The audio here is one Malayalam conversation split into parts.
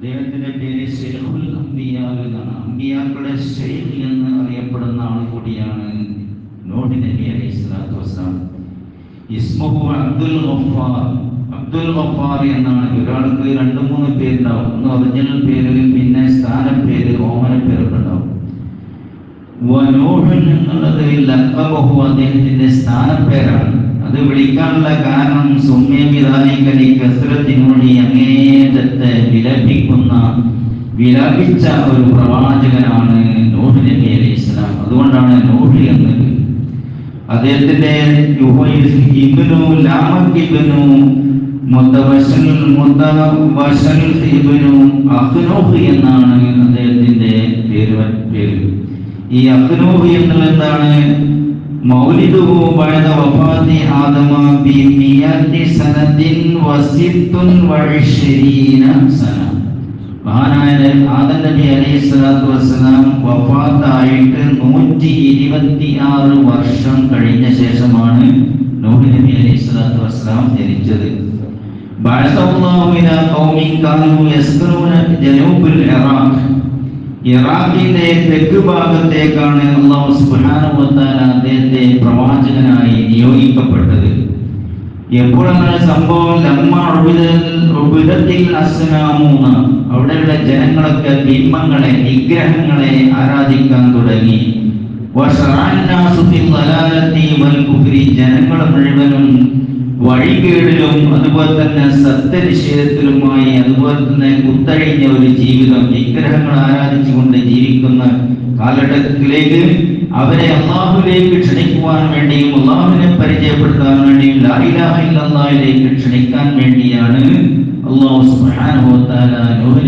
അദ്ദേഹത്തിന്റെ പേര് ഷെയ്ഖുൽ അംബിയാവ് എന്നാണ്. അംബിയാക്കളുടെ ഷെയ്ഖ് എന്ന് അറിയപ്പെടുന്ന ആൾ കൂടിയാണ് നോഹി നബി അലൈഹി സ്വലാത്തു വസ്സലാം. ഇസ്മുഹു അബ്ദുൽ ഗഫാർ അബ്ദുൽ ഗഫാർ എന്നാണ്. ഒരാൾക്ക് രണ്ട് മൂന്ന് പേരുണ്ടാവും. ഒന്ന് ഒറിജിനൽ പേര് പിന്നെ സ്ഥാനപ്പേര് ഓമന പേരൊക്കെ ഉണ്ടാവും എന്നുള്ളത് ലക്കബഹു അദ്ദേഹത്തിന്റെ സ്ഥാനപ്പേരാണ്. അത് വിളിക്കാനുള്ള കാരണം സുമ്യമിതാനിക്കലി കസ്രത്തിനുള്ളി അങ്ങേറ്റത്തെ വിലപിക്കുന്ന വിലപിച്ച ഒരു പ്രവാചകനാണ് നൂഹ് നബി അലൈഹി ഇസ്ലാം അതുകൊണ്ടാണ് നൂഹ് എന്നത്. അദ്ദേഹത്തിന്റെ ഇബ്നു ലാമക് ഇബ്നു മുത്തവശൽ മുത്തവശൽ ഇബ്നു അഖ്നൂഹ് എന്നാണ് അദ്ദേഹത്തിന്റെ പേര് പേര്. ഈ അഖ്നൂഹ് എന്നുള്ളത് എന്താണ് മൗലിദുഹു ബഅദ വഫാത്തി ആദമ ബി മിയത്തി സനദിൻ വസിത്തുൻ വഇശ്രീന സന മഹാനായ ആദം നബി അലൈഹി സ്വലാത്തു വസ്സലാം വഫാത്തായിട്ട് നൂറ്റി ഇരുപത്തി ആറ് വർഷം കഴിഞ്ഞ ശേഷമാണ് നൂഹ് നബി അലൈഹി സ്വലാത്തു വസ്സലാം ജനിച്ചത് بعثه إلى قوم كانوا يسكنون جنوب العراق ഇറാഖിന്റെ തെക്ക് ഭാഗത്തേക്കാണ് അള്ളാഹു സുബ്ഹാനഹു വ തആല അദ്ദേഹത്തെ പ്രവാചകനായി നിയോഗിക്കപ്പെട്ടത്. എപ്പോഴാണ് സംഭവം? ലമ്മ ഉബിദത്തിൽ അസ്നാമൂന അവിടെയുള്ള ജനങ്ങളൊക്കെ ബിംബങ്ങളെ വിഗ്രഹങ്ങളെ ആരാധിക്കാൻ തുടങ്ങി. ജനങ്ങൾ മുഴുവനും വഴികേടിലും അതുപോലെ തന്നെ സത്യനിഷേധത്തിലുമായി അതുപോലെ തന്നെ കുത്തഴിഞ്ഞ ഒരു ജീവിതം. വിഗ്രഹങ്ങൾ ആരാധിച്ചുകൊണ്ട് ജീവിക്കുന്ന കാലഘട്ടത്തിലേക്ക് അവരെ അള്ളാഹുലേക്ക് ക്ഷണിക്കുവാൻ വേണ്ടിയും അള്ളാഹുവിനെ പരിചയപ്പെടുത്താൻ വേണ്ടിയും ലാഹിലാഹിലേക്ക് ക്ഷണിക്കാൻ വേണ്ടിയാണ് അള്ളാഹു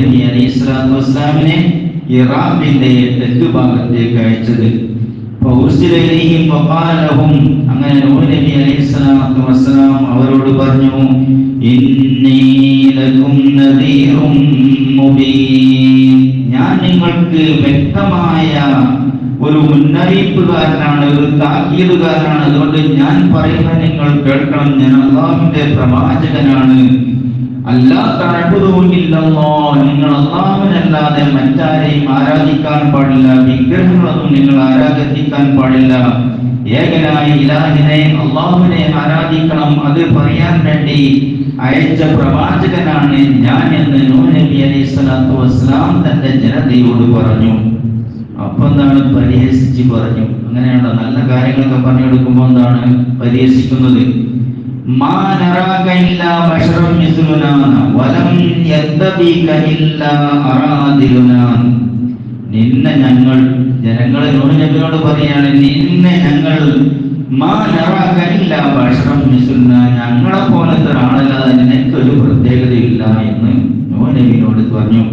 നബി അലൈഹി സ്വലാത്തു വസ്സലാമിനെ ഇറാഖിന്റെ തെക്ക് ഭാഗത്തേക്ക് അയച്ചത്. അങ്ങനെ നബി അലൈഹി സ്വലാത്തു അവരോട് പറഞ്ഞു ഇന്നീ ലകും നദീറും മുബീൻ. നിങ്ങൾക്ക് വ്യക്തമായ ഒരു മുന്നറിയിപ്പുകാരനാണ് ഒരു താക്കീതുകാരനാണ്. അതുകൊണ്ട് ഞാൻ പറയുന്ന നിങ്ങൾ കേൾക്കണം. ഞാൻ അള്ളാഹുവിന്റെ പ്രവാചകനാണ്. അല്ലാത്തല്ലോ നിങ്ങൾ അള്ളാഹുവിനല്ലാതെ മറ്റാരെയും ആരാധിക്കാൻ പാടില്ല. വിഗ്രഹങ്ങളൊന്നും നിങ്ങൾ ആരാധിക്കാൻ പാടില്ല. ഏകനായ ഇലാഹിനെ അള്ളാഹുവിനെ ആരാധിക്കണം. അത് പറയാൻ വേണ്ടി അയച്ച പ്രവാചകനാണ് ഞാൻ എന്ന് നൂഹ് നബി അലൈഹി സ്വലാത്തു വസ്സലാം തന്റെ ജനതയോട് പറഞ്ഞു. അപ്പൊ എന്താണ്? പരിഹസിച്ച് പറഞ്ഞു. അങ്ങനെയുള്ള നല്ല കാര്യങ്ങളൊക്കെ പറഞ്ഞു കൊടുക്കുമ്പോൾ എന്താണ്? പരിഹസിക്കുന്നത്. നിന്നെ ഞങ്ങൾ ജനങ്ങളെ നൂഹ് നബിയോട് പറയാണ് നിന്നെ ഞങ്ങൾ ഞങ്ങളെ പോലത്തെ ആളല്ലാതെ നിനക്കൊരു പ്രത്യേകതയില്ല എന്ന് നോനബിനോട് പറഞ്ഞു.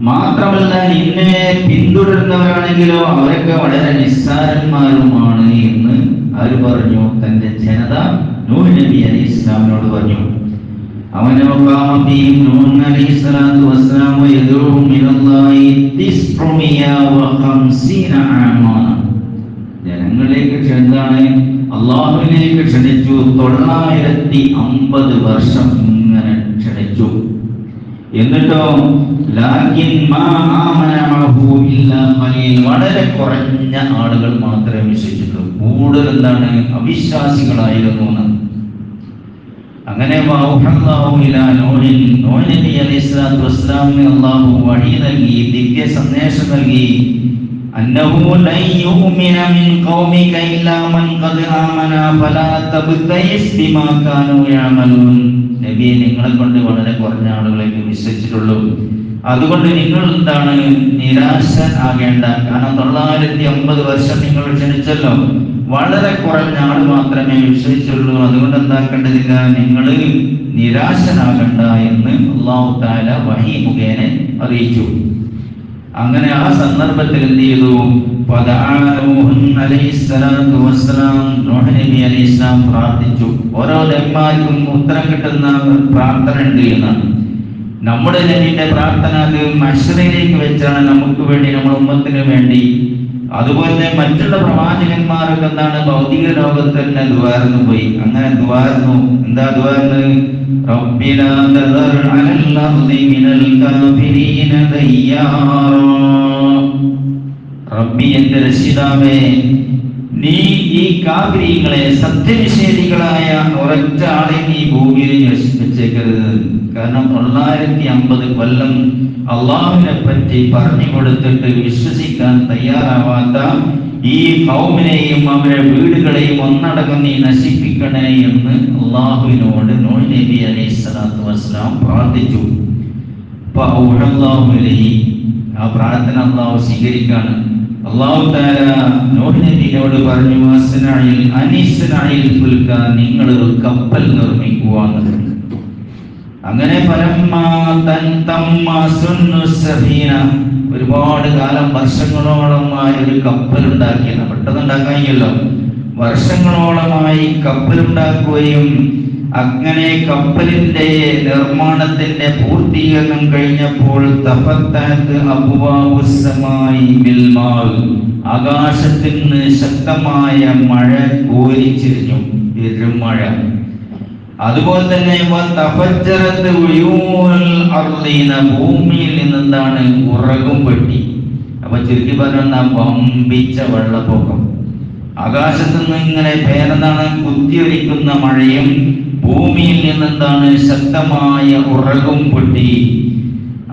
മാത്രമല്ല നിന്നെ പിന്തുടരുന്നവരാണെങ്കിലോ അവരൊക്കെ വളരെ നിസ്സാരന്മാരുമാണ് എന്ന് അവർ പറഞ്ഞു. തന്റെ ജനത നൂഹ് നബി അലി ഇസ്ലാമിനോട് പറഞ്ഞു. അവനോകാമത്തിയും വസ്സലാമു വ ജനങ്ങളിലേക്ക് ചെന്നാണ് അള്ളാഹുവിലേക്ക് ക്ഷണിച്ചു. തൊള്ളായിരത്തി അമ്പത് വർഷം ഇങ്ങനെ ക്ഷണിച്ചു. എന്നിട്ടോ? വളരെ കുറഞ്ഞ ആളുകൾ മാത്രമേ വിശ്വസിച്ചിട്ടുള്ളൂ. കൂടുതൽ എന്താണ്? അവിശ്വാസികളായിരുന്നു അങ്ങനെ അള്ളാഹു വഴി നൽകി ദിവ്യ സന്ദേശം നൽകി. അന്നഹു لن يؤمن മിൻ قومك ഇല്ലാ മൻ قد آمن ഫലാ تبتئس ബിമാ كانوا يعملون. നബിയെ നിങ്ങളെ കൊണ്ട് വളരെ കുറഞ്ഞ ആളുകളേക്ക് വിശ്വസിച്ചിട്ടുള്ളൂ. അതുകൊണ്ട് നിങ്ങൾ എന്താണ് നിരാശ ആകേണ്ട കാരണം തൊള്ളായിരത്തി അമ്പത് വർഷം നിങ്ങൾ ക്ഷണിച്ചല്ലോ. വളരെ കുറഞ്ഞ ആൾ മാത്രമേ വിശ്വസിച്ചുള്ളൂ അതുകൊണ്ട് എന്താക്കേണ്ടതില്ല? നിങ്ങൾ നിരാശനാകണ്ട എന്ന് അള്ളാഹു താല വഹി മുഖേന അറിയിച്ചു. അങ്ങനെ ആ സന്ദർഭത്തിൽ എന്ത് ചെയ്തു? അലൈഹിസ്ലാം പ്രാർത്ഥിച്ചു. ഓരോ നബിമാർക്കും ഉത്തരം കിട്ടുന്ന പ്രാർത്ഥന ഉണ്ട് എന്നാണ്. നമ്മുടെ നബിന്റെ പ്രാർത്ഥന അത് മഷറിലേക്ക് വെച്ചാണ് നമുക്ക് വേണ്ടി നമ്മുടെ ഉമ്മത്തിന് വേണ്ടി അതുപോലെ മറ്റുള്ള പ്രവാചകന്മാരൊക്കെ എന്താണ്? ഭൗതിക ലോകത്ത് തന്നെ ദ്വാർന്നു പോയി. അങ്ങനെ ദ്വാർന്നു. എന്താ ദ്വാർന്ന്? റബ്ബിലാ തദർ അലൽ അർളി മിനൽ കാഫിരീന ദയ്യാറാ റബ്ബി എന്റെ രക്ഷിതാവേ നീ ഈ കാബിരികളെ സത്യനിഷേധികളായ ഒരൊറ്റ ആളെ നീ ഭൂമിയിൽ നശിപ്പിച്ചേക്കരുത്. കാരണം തൊള്ളായിരത്തി അമ്പത് കൊല്ലം അള്ളാഹുവിനെ പറ്റി പറഞ്ഞു കൊടുത്തിട്ട് വിശ്വസിക്കാൻ തയ്യാറാവാത്ത ഈ ഭൗമിനെയും അവരുടെ വീടുകളെയും ഒന്നടക്കം നീ നശിപ്പിക്കണേ എന്ന് അള്ളാഹുവിനോട് നൂൽ നബി അലൈഹി സ്വലാത്തു വസ്സലാം പ്രാർത്ഥിച്ചു. അപ്പൊ ആ പ്രാർത്ഥന അള്ളാഹു സ്വീകരിക്കാണ്. അള്ളാഹു താര നൂഹ് പറഞ്ഞു അസനായിൽ അനീസനായിൽ പുൽക്ക നിങ്ങൾ ഒരു കപ്പൽ നിർമ്മിക്കുക അങ്ങനെ ഒരുപാട് കാലം വർഷങ്ങളോളമായി ഒരു കപ്പൽ ഉണ്ടാക്കിയത് പെട്ടെന്ന് ഉണ്ടാക്കാനല്ലോ വർഷങ്ങളോളമായി കപ്പലുണ്ടാക്കുകയും അങ്ങനെ കപ്പലിന്റെ നിർമ്മാണത്തിന്റെ പൂർത്തീകരണം കഴിഞ്ഞപ്പോൾ ആകാശത്തിൽ നിന്ന് ശക്തമായ മഴ കോരിച്ചിരിഞ്ഞു പെരുമഴ അതുപോലെ തന്നെ ഭൂമിയിൽ നിന്നെന്താണ് ഉറകും പെട്ടി അപ്പൊ ചുരുക്കി പറഞ്ഞ വമ്പിച്ച വെള്ളപ്പൊക്കം. ആകാശത്തു നിന്ന് ഇങ്ങനെ പേരെന്താണ് കുത്തിയൊലിക്കുന്ന മഴയും ഭൂമിയിൽ നിന്നെന്താണ് ശക്തമായ ഉറകും പൊട്ടി?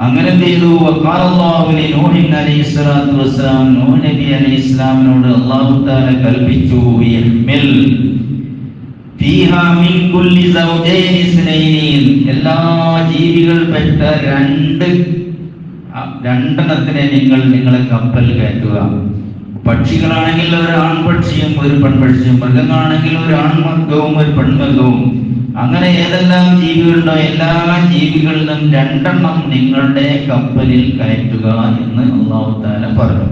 അങ്ങനെ ചെയ്തു? ഇസ്ലാമിനോട് അല്ലാഹു തആല കൽപ്പിച്ചു എല്ലാ ജീവികൾ പെട്ട രണ്ട് രണ്ടെണ്ണത്തിനെ നിങ്ങൾ നിങ്ങളെ കപ്പൽ കയറ്റുക. പക്ഷികളാണെങ്കിൽ ഒരു ആൺപക്ഷിയും ഒരു പെൺപക്ഷിയും മൃഗങ്ങളാണെങ്കിൽ ഒരു ആൺമൃഗവും ഒരു പെൺമൃഗവും. അങ്ങനെ ഏതെല്ലാം ജീവികളുണ്ടോ എല്ലാ ജീവികളിലും രണ്ടെണ്ണം നിങ്ങളുടെ കപ്പലിൽ കയറ്റുക എന്ന് അള്ളാഹു താല പറഞ്ഞു.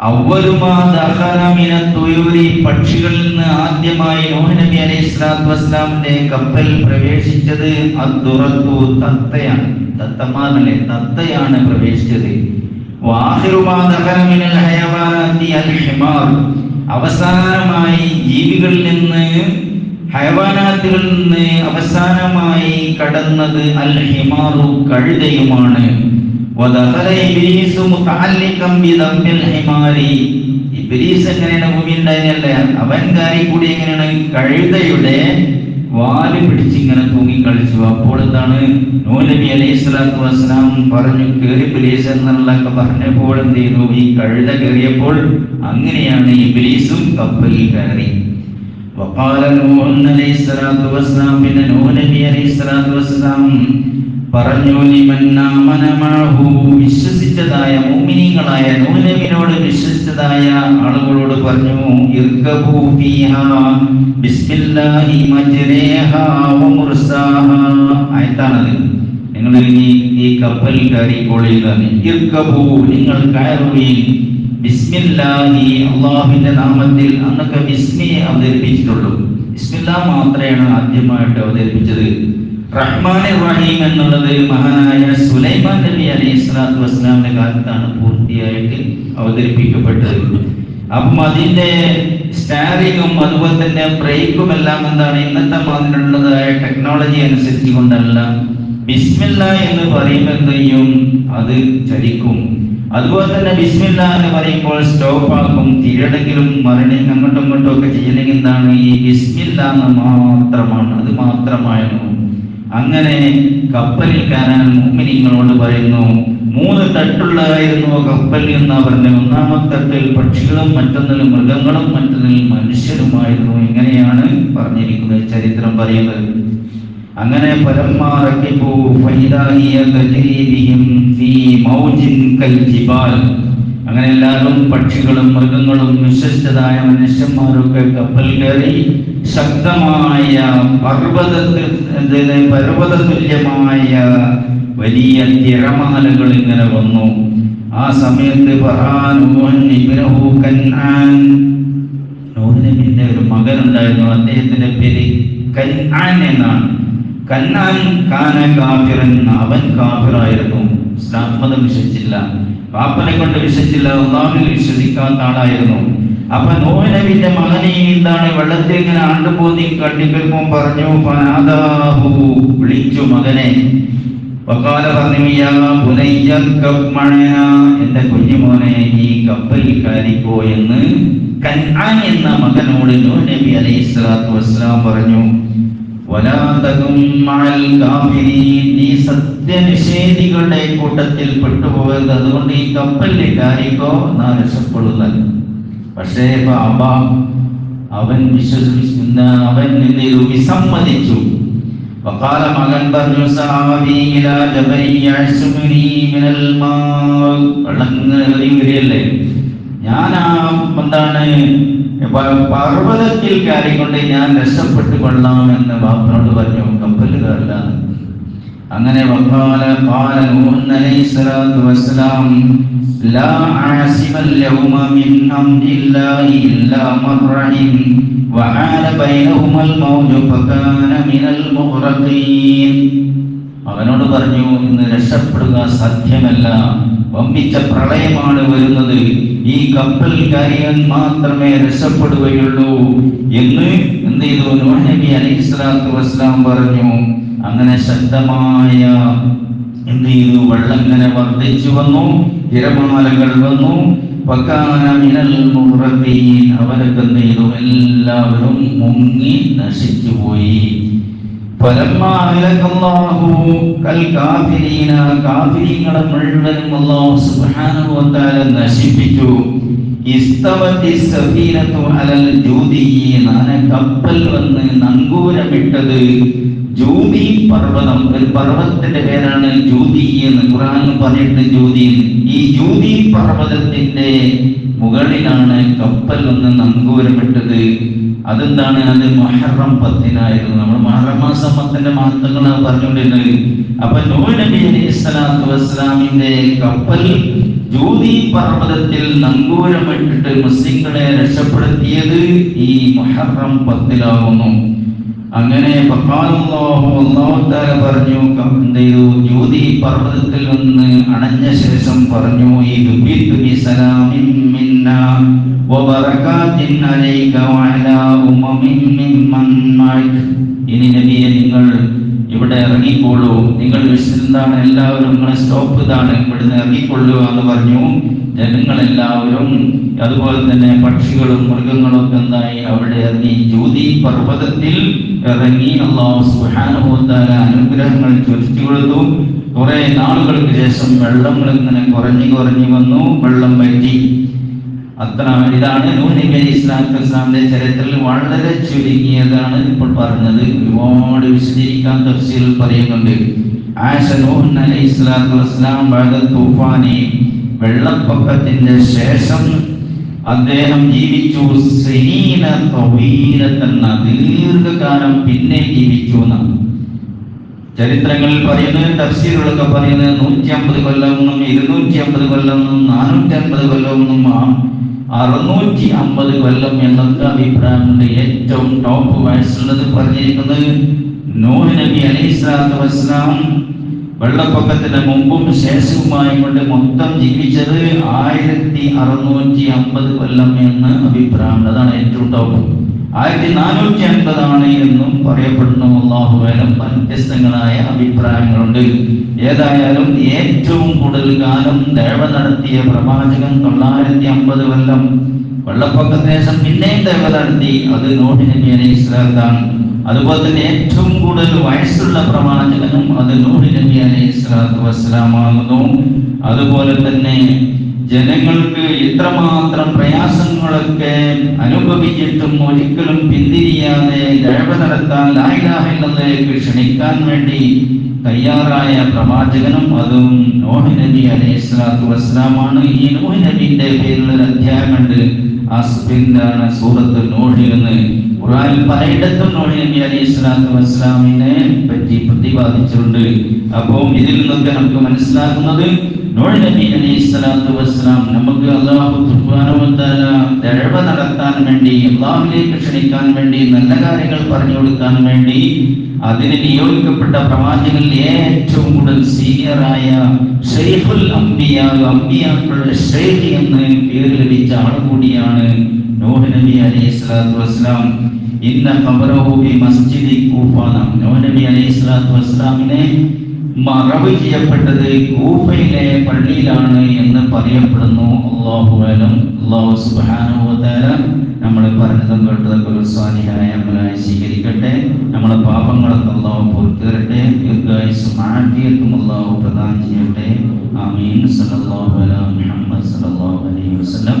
അവരുമാ ദഖല മിന തുയൂരി പക്ഷികളിൽ നിന്ന് ആദ്യമായി നൂഹ് നബി അലൈഹി സ്വലാത്തു വസ്സലാമിന്റെ കപ്പൽ പ്രവേശിച്ചത് അദ്ദുറത്തു തത്തയാണ്. തത്തമാനല്ലേ തത്തയാണ് പ്രവേശിച്ചത്. അവസാനമായി ജീവികളിൽ നിന്ന് ഹയവാനാത്തുകളിൽ നിന്ന് അവസാനമായി കടന്നത് അൽ ഹിമാറു കഴുതയുമാണ് ഇബ്ലീസ് എങ്ങനെയാണ് ഭൂമി ഉണ്ടായിരുന്നല്ലേ അവൻ കാരി കൂടി എങ്ങനെയാണ്? കഴുതയുടെ വാൽ പിടിച്ച് ഇങ്ങനെ തൂങ്ങി കളിച്ചു. അപ്പോൾ എന്താണ്? നൂലബി അലൈഹി സ്വലാത്തു വസ്സലാം പറഞ്ഞു കയറി ഇബ്ലീസ് എന്നുള്ളതൊക്കെ പറഞ്ഞപ്പോൾ എന്ത് ചെയ്തു? ഈ കഴുത കയറിയപ്പോൾ അങ്ങനെയാണ് ഇബ്ലീസും കപ്പലിൽ കയറി. وقال نوح عليه الصلاة والسلام പിന്നെ നൂഹ് നബി അലൈഹി സ്വലാത്തു വസ്സലാം പറഞ്ഞു ലിമൻ ആമന മഅഹു വിശ്വസിച്ചതായ മുഅ്മിനീങ്ങളായ നൂഹ് നബിയോട് വിശ്വസിച്ചതായ ആളുകളോട് പറഞ്ഞു ഇർകബു ഫീഹാ ബിസ്മില്ലാഹി മജ്രേഹാ വ മുർസാഹാ ആയത്താണത് നിങ്ങൾ ഇനി ഈ കപ്പൽ കയറിക്കൊള്ളുക ഇർകബു നിങ്ങൾ കയറുകയും ബിസ്മില്ലാഹി അള്ളാഹുവിന്റെ നാമത്തിൽ അന്നൊക്കെ ബിസ്മിയെ അവതരിപ്പിച്ചിട്ടുള്ളൂ. ബിസ്മില്ലാ മാത്രമാണ് ആദ്യമായിട്ട് അവതരിപ്പിച്ചത്. റഹ്മാൻ റഹീം എന്നുള്ളത് മഹാനായ സുലൈമാൻ നബി അലൈഹി സ്വലാത്തു വസ്സലാമിന്റെ കാലത്താണ് പൂർത്തിയായിട്ട് അവതരിപ്പിക്കപ്പെട്ടത്. അപ്പം അതിന്റെ സ്റ്റാറിങ്ങും അതുപോലെ തന്നെ ബ്രേക്കും എല്ലാം എന്താണ് ഇന്നത്തെ മാതിരിയുള്ളതായ ടെക്നോളജി അനുസരിച്ച് കൊണ്ടല്ല. ബിസ്മില്ല എന്ന് പറയുമ്പോൾ അത് ചലിക്കും. അതുപോലെ തന്നെ ബിസ്മില്ല എന്ന് പറയുമ്പോൾ സ്റ്റോപ്പ് ആക്കും തിരടെങ്കിലും മരണി അങ്ങോട്ടും ഇങ്ങോട്ടും ഒക്കെ ചെയ്യണമെങ്കിൽ എന്താണ്? ഈ ബിസ്മില്ല എന്ന് മാത്രമാണ് അത് മാത്രമായിരുന്നു. അങ്ങനെ കപ്പലിൽ കയറാൻ മുമ്പിനിങ്ങളോട് പറയുന്നു മൂന്ന് തട്ടുള്ളതായിരുന്നു കപ്പൽ എന്ന് പറഞ്ഞ ഒന്നാമത്തെ തട്ടിൽ പക്ഷികളും മറ്റൊന്നിൽ മൃഗങ്ങളും മറ്റൊന്നിൽ മനുഷ്യരുമായിരുന്നു എങ്ങനെയാണ് പറഞ്ഞിരിക്കുന്നത് ചരിത്രം പറയുന്നത്? അങ്ങനെ അങ്ങനെ എല്ലാവരും പക്ഷികളും മൃഗങ്ങളും വിശ്വസ്തരായ മനുഷ്യന്മാരൊക്കെ കപ്പൽ കയറി ശക്തമായ പർവതത്തിൽ പർവത തുല്യമായ വലിയ തിരമാലകൾ ഇങ്ങനെ വന്നു. ആ സമയത്ത് നബിയുടെ ഒരു മകൻ ഉണ്ടായിരുന്നു അദ്ദേഹത്തിന്റെ പേര് കൻആൻ എന്നാണ്. അവൻ കാഫിറായിരുന്നു ഇസ്ലാം മതം വിശ്വസിച്ചില്ല. പാപ്പനെ കൊണ്ട് വിശ്വസിച്ചില്ല. അള്ളാഹുവിൽ വിശ്വസിക്കാത്ത ആളായിരുന്നു അപ്പൊ നോഹ് നബിന്റെ മകനെ എന്താണ്? വെള്ളത്തിൽ ഇങ്ങനെ ആണ്ടുപോതി കട്ടിക്കൽപ്പം പറഞ്ഞു വിളിച്ചു മകനെ. വക്കാല പറഞ്ഞു എന്റെ കുഞ്ഞുമോനെ ഈ കപ്പലിൽ കയറിക്കോ എന്ന് കൻആൻ എന്ന മകനോട് നബി അലൈഹി സ്വലാത്തു വസ്സലാം പറഞ്ഞു. നീ സത്യനിഷേധികളുടെ കൂട്ടത്തിൽ പെട്ടുപോകരുത് അതുകൊണ്ട് ഈ കപ്പലിൽ കയറിക്കോ നാ രക്ഷപ്പെടുന്നത് പക്ഷേ ബാബ അവൻ വിശ്വസിക്കുന്ന അവൻ എന്ത് ചെയ്തു വിസമ്മതിച്ചു وقال മകൻ പറഞ്ഞു സഹാബി ഇലാ ജബരി യഅ്സുമുനി മിനൽ മാ വെള്ളം ഇങ്ങനെ ഇറങ്ങി വരികയല്ലേ ഞാൻ ആ എന്താണ് പർവതത്തിൽ കാര്യം കൊണ്ട് ഞാൻ രക്ഷപ്പെട്ടു കൊള്ളാം എന്ന് ബാപ്പനോട് പറഞ്ഞു. കപ്പലുകാരല്ല. അങ്ങനെ അവനോട് പറഞ്ഞു ഇന്ന് രക്ഷപ്പെടുക സത്യമല്ല. വമ്പിച്ച പ്രളയമാണ് വരുന്നത്. ഈ കപ്പൽ കാര്യൻ മാത്രമേ രക്ഷപ്പെടുകയുള്ളൂ എന്ന് എന്ത് ചെയ്തു? നബി അലൈഹി വസ്സലാം പറഞ്ഞു. അങ്ങനെ ശക്തമായ എന്ത് ചെയ്തു? വെള്ളം ഇങ്ങനെ വർദ്ധിച്ചു വന്നു. തിരമാലകൾ വന്നു. അവരൊക്കെ എന്ത് ചെയ്തു? എല്ലാവരും മുങ്ങി നശിച്ചുപോയി. فلما أهلك الله الكافرين കാഫിരീങ്ങളെ മുഴുവനും അല്ലാഹു സുബ്ഹാനഹു വ തആല നശിപ്പിച്ചു ഇസ്തവത്തി സഫീനത്തു അലൽ ജൂദിയീൻ ആന കപ്പൽ വന്ന് നങ്കൂരമിട്ടത് ജൂതി പർവ്വതം ഒരു പർവ്വതത്തിന്റെ പേരാണ് ജൂതി എന്ന് ഖുർആൻ പറഞ്ഞിട്ട് ജൂതി എന്ന്. ഈ ജൂതി പർവ്വതത്തിന്റെ മുകളിലാണ് കപ്പൽ വന്ന് നങ്കൂരമിട്ടത് അതെന്താണ് അത് മഹറം പത്തിനായിരുന്നു. നമ്മൾ മഹറം മാസം പത്തിന്റെ മഹത്വങ്ങളാണ് പറഞ്ഞുകൊണ്ടിരുന്നത്. അപ്പൊ നോ നബി അലൈഹി സ്വലാത്തു വസ്സലാമിന്റെ കപ്പൽ ജൂതി പർവതത്തിൽ നങ്കൂരമിട്ടിട്ട് മുസ്ലിങ്ങളെ രക്ഷപ്പെടുത്തിയത് ഈ മുഹറം പത്തിലാകുന്നു അങ്ങനെ പറഞ്ഞു എന്ത് ചെയ്തു? ജ്യോതി പർവതത്തിൽ നിന്ന് അണഞ്ഞ ശേഷം പറഞ്ഞു ഈ ഇനി നബിയെ നിങ്ങൾ ഇവിടെ ഇറങ്ങിക്കോളൂ. നിങ്ങൾ വിശ്വസിതാണ് എല്ലാവരും നിങ്ങളെ സ്റ്റോപ്പ് ഇതാണ്. ഇവിടുന്ന് ഇറങ്ങിക്കൊള്ളുക എന്ന് പറഞ്ഞു. ജനങ്ങളെല്ലാവരും അതുപോലെ തന്നെ പക്ഷികളും മൃഗങ്ങളും എന്തായി അവിടെ ഈ ജ്യോതി പർവതത്തിൽ ഇറങ്ങി അള്ളാഹു തആല അനുഗ്രഹങ്ങൾ ചൊരിച്ചു കൊടുത്തു. കുറെ നാളുകൾക്ക് ശേഷം വെള്ളങ്ങൾ ഇങ്ങനെ കുറഞ്ഞു കുറഞ്ഞു വന്നു. വെള്ളം വറ്റി. അത്ര ഇതാണ് നൂഹ് നബി ഇസ്ലാമിന്റെ ചരിത്രത്തിൽ വളരെ ചുരുങ്ങിയതാണ് ഇപ്പോൾ പറഞ്ഞത്. ഒരുപാട് വിശദീകരിക്കാൻ തഫ്സീൽ പറയുന്നുണ്ട്. ആശ നൂഹ് അലൈഹി സ്വലാത്തു വസ്സലാം തൂഫാനി വെള്ളപ്പൊക്കത്തിന്റെ ശേഷം അദ്ദേഹം ജീവിച്ചു തവീലത്തെന്ന ദീർഘകാലം പിന്നെ ജീവിച്ചു എന്നാണ് ചരിത്രങ്ങളിൽ പറയുന്നത് തഫ്സീറുകളൊക്കെ പറയുന്നത് നൂറ്റി അമ്പത് കൊല്ലമെന്നും ഇരുന്നൂറ്റി അമ്പത് കൊല്ലമെന്നും നാനൂറ്റി അമ്പത് കൊല്ലമെന്നും അറുന്നൂറ്റി അമ്പത് കൊല്ലം എന്നൊക്കെ അഭിപ്രായമുണ്ട്. ഏറ്റവും ടോപ്പ് വയസ്സുള്ളത് പറഞ്ഞിരിക്കുന്നത് നൂഹ് നബി അലൈഹി സ്വലാത്തു വസ്സലാം വെള്ളപ്പൊക്കത്തിന് മുമ്പും ശേഷവുമായി കൊണ്ട് മൊത്തം ജീവിച്ചത് ആയിരത്തി അറുന്നൂറ്റി അമ്പത് കൊല്ലം എന്ന് അഭിപ്രായം അതാണ് ഏറ്റവും ടോപ്പ് ആയിരത്തി നാനൂറ്റി അൻപതാണ് എന്നും പറയപ്പെടുന്നു. അള്ളാഹുവേലും വ്യത്യസ്തങ്ങളായ അഭിപ്രായങ്ങളുണ്ട്. ഏതായാലും ഏറ്റവും കൂടുതൽ കാലം ദേവ നടത്തിയ പ്രവാചകൻ തൊള്ളായിരത്തി അമ്പത് കൊല്ലം വെള്ളപ്പൊക്കത്തിന് ശേഷം പിന്നെയും ദേവ നടത്തി. അത് നോട്ടിനെ സ്വലാത്താണ് അതുപോലെ തന്നെ ഏറ്റവും കൂടുതൽ വയസ്സുള്ള പ്രവാചകനും അത് നൂഹി നബി അലൈഹി സ്വലാത്തു വസ്സലാമാകുന്നു. അതുപോലെ തന്നെ ജനങ്ങൾക്ക് ഇത്രമാത്രം പ്രയാസങ്ങളൊക്കെ അനുഭവിച്ചിട്ടും ഒരിക്കലും പിന്തിരിയാതെ ദഴവ നടത്താൻ ലായിലാഹിലേക്ക് ക്ഷണിക്കാൻ വേണ്ടി തയ്യാറായ പ്രവാചകനും അതും നോഹി നബി അലൈഹി സ്വലാത്തു വസ്സലാമാണ്. ഈ നോഹി നബിന്റെ പേരിൽ ഒരു അധ്യായമുണ്ട് ആ എന്താണ് സൂറത്ത് നോഹി എന്ന് ഖുർആനിൽ പലയിടത്തും നോഹി നബി അലൈഹി സ്വലാത്തു വസ്സലാമിനെ പറ്റി പ്രതിപാദിച്ചിട്ടുണ്ട്. അപ്പോൾ ഇതിൽ നിന്നൊക്കെ നമുക്ക് മനസ്സിലാക്കുന്നത് നോഹി നബി അലൈഹി സ്വലാത്തു വസ്സലാം നമുക്ക് അള്ളാഹു സുബ്ഹാനഹു വ തആല ദഅവ നടത്താൻ വേണ്ടി അള്ളാഹുലേക്ക് ക്ഷണിക്കാൻ വേണ്ടി നല്ല കാര്യങ്ങൾ പറഞ്ഞു കൊടുക്കാൻ വേണ്ടി അതിന് നിയോഗിക്കപ്പെട്ട പ്രവാചകനിൽ ഏറ്റവും കൂടുതൽ സീനിയറായ ഷെയ്ഖുൽ അംബിയ അംബിയാക്കളുടെ ഷെയ്ഖ് എന്ന് പേര് ലഭിച്ച ആൾ കൂടിയാണ് നബി അലൈഹി സ്വലാത്തു വസ്സലാം. ഇന്ന ഖബറഹു ബി മസ്ജിദി കൂഫ നൂഹ് നബി അലൈഹി സ്വലാത്തു വസ്സലാമിനെ മറവ് ചെയ്യപ്പെട്ടത് കൂഫയിലെ പള്ളിയിലാണ് എന്ന് പറയപ്പെടുന്നു. അള്ളാഹു അലം. അള്ളാഹു തആല നമ്മൾ പറഞ്ഞതും കേട്ടതൊക്കെ ഒരു സ്വാലിഹായ അമലായി സ്വീകരിക്കട്ടെ. നമ്മളെ പാപങ്ങളൊക്കെ അള്ളാഹു പുറത്തു തരട്ടെ ദീർഘായുസും ആഫിയത്തും അള്ളാഹു പ്രദാനം ചെയ്യട്ടെ. ആമീൻ. സല്ലല്ലാഹു അലൈഹി മുഹമ്മദ് സല്ലല്ലാഹു അലൈഹി വസല്ലം.